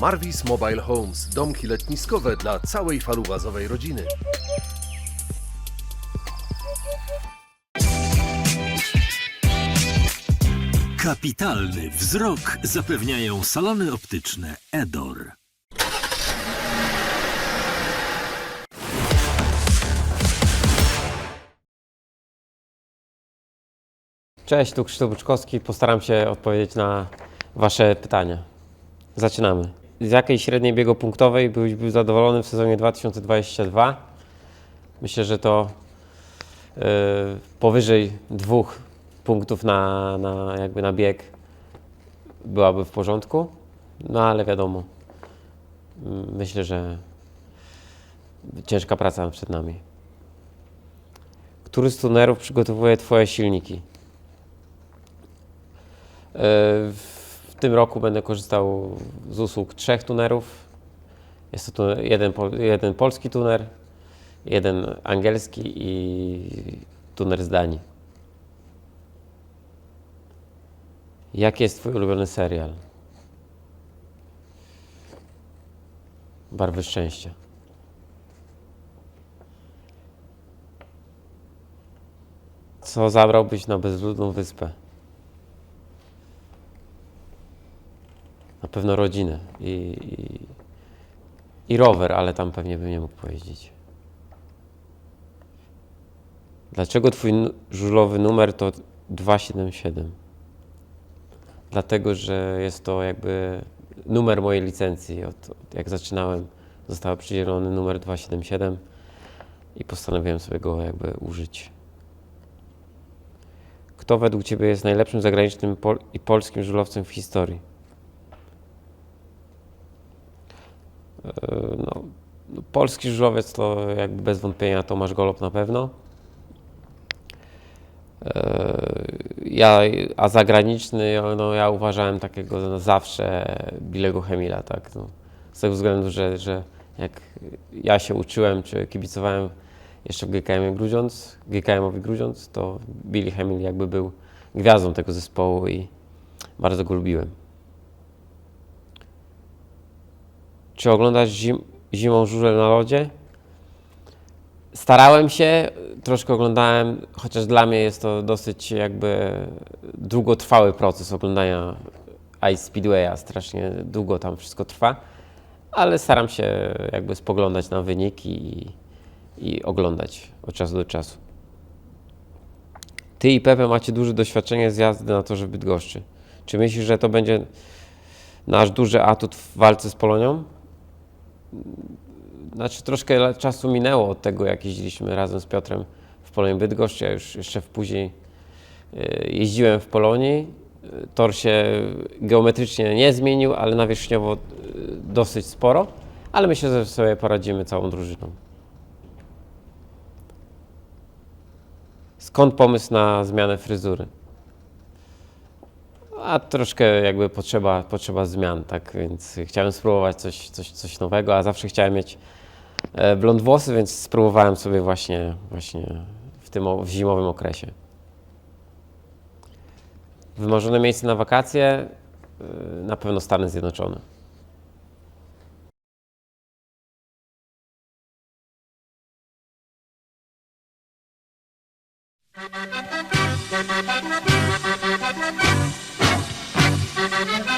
Marvis Mobile Homes, domki letniskowe dla całej falubazowej rodziny. Kapitalny wzrok zapewniają salony optyczne Edor. Cześć, tu Krzysztof Buczkowski. Postaram się odpowiedzieć na Wasze pytania. Zaczynamy. Z jakiej średniej biegopunktowej byłeś był zadowolony w sezonie 2022? Myślę, że to yy, powyżej dwóch punktów na, na, jakby na bieg byłaby w porządku. No ale wiadomo, myślę, że ciężka praca przed nami. Który z tunerów przygotowuje Twoje silniki? W tym roku będę korzystał z usług trzech tunerów. Jest to jeden, jeden polski tuner, jeden angielski i tuner z Danii. Jaki jest Twój ulubiony serial? Barwy szczęścia. Co zabrałbyś na bezludną wyspę? Pewno rodzinę i, i, i rower, ale tam pewnie bym nie mógł pojeździć. Dlaczego twój żulowy numer to 277? Dlatego, że jest to jakby numer mojej licencji. Od, od jak zaczynałem, został przydzielony numer 277 i postanowiłem sobie go jakby użyć. Kto według Ciebie jest najlepszym zagranicznym pol- i polskim żułowcem w historii? E, No, no, polski żużlowiec to jakby bez wątpienia Tomasz Golob na pewno. E, Ja, a zagraniczny, no ja uważałem takiego na zawsze Bilego Chemila, tak. No, z tego względu, że, że jak ja się uczyłem, czy kibicowałem jeszcze w GKM Grudziądz, GKM-owi Grudziądz, to Billy Hemil jakby był gwiazdą tego zespołu i bardzo go lubiłem. Czy oglądasz zim, zimą żużel na lodzie? Starałem się, troszkę oglądałem, chociaż dla mnie jest to dosyć jakby długotrwały proces oglądania Ice Speedwaya, strasznie długo tam wszystko trwa, ale staram się jakby spoglądać na wyniki i, i oglądać od czasu do czasu. Ty i Pepe macie duże doświadczenie z jazdy na torze Bydgoszczy. Czy myślisz, że to będzie nasz duży atut w walce z Polonią? Znaczy troszkę czasu minęło od tego, jak jeździliśmy razem z Piotrem w Polonii Bydgoszcz. Ja już jeszcze później y, jeździłem w Polonii. Tor się geometrycznie nie zmienił, ale nawierzchniowo y, dosyć sporo. Ale myślę, że sobie poradzimy całą drużyną. Skąd pomysł na zmianę fryzury? a troszkę jakby potrzeba, potrzeba zmian, tak, więc chciałem spróbować coś, coś, coś nowego, a zawsze chciałem mieć e, blond włosy, więc spróbowałem sobie właśnie, właśnie w tym w zimowym okresie. Wymarzone miejsce na wakacje e, na pewno Stany Zjednoczone. Thank you. Thank you.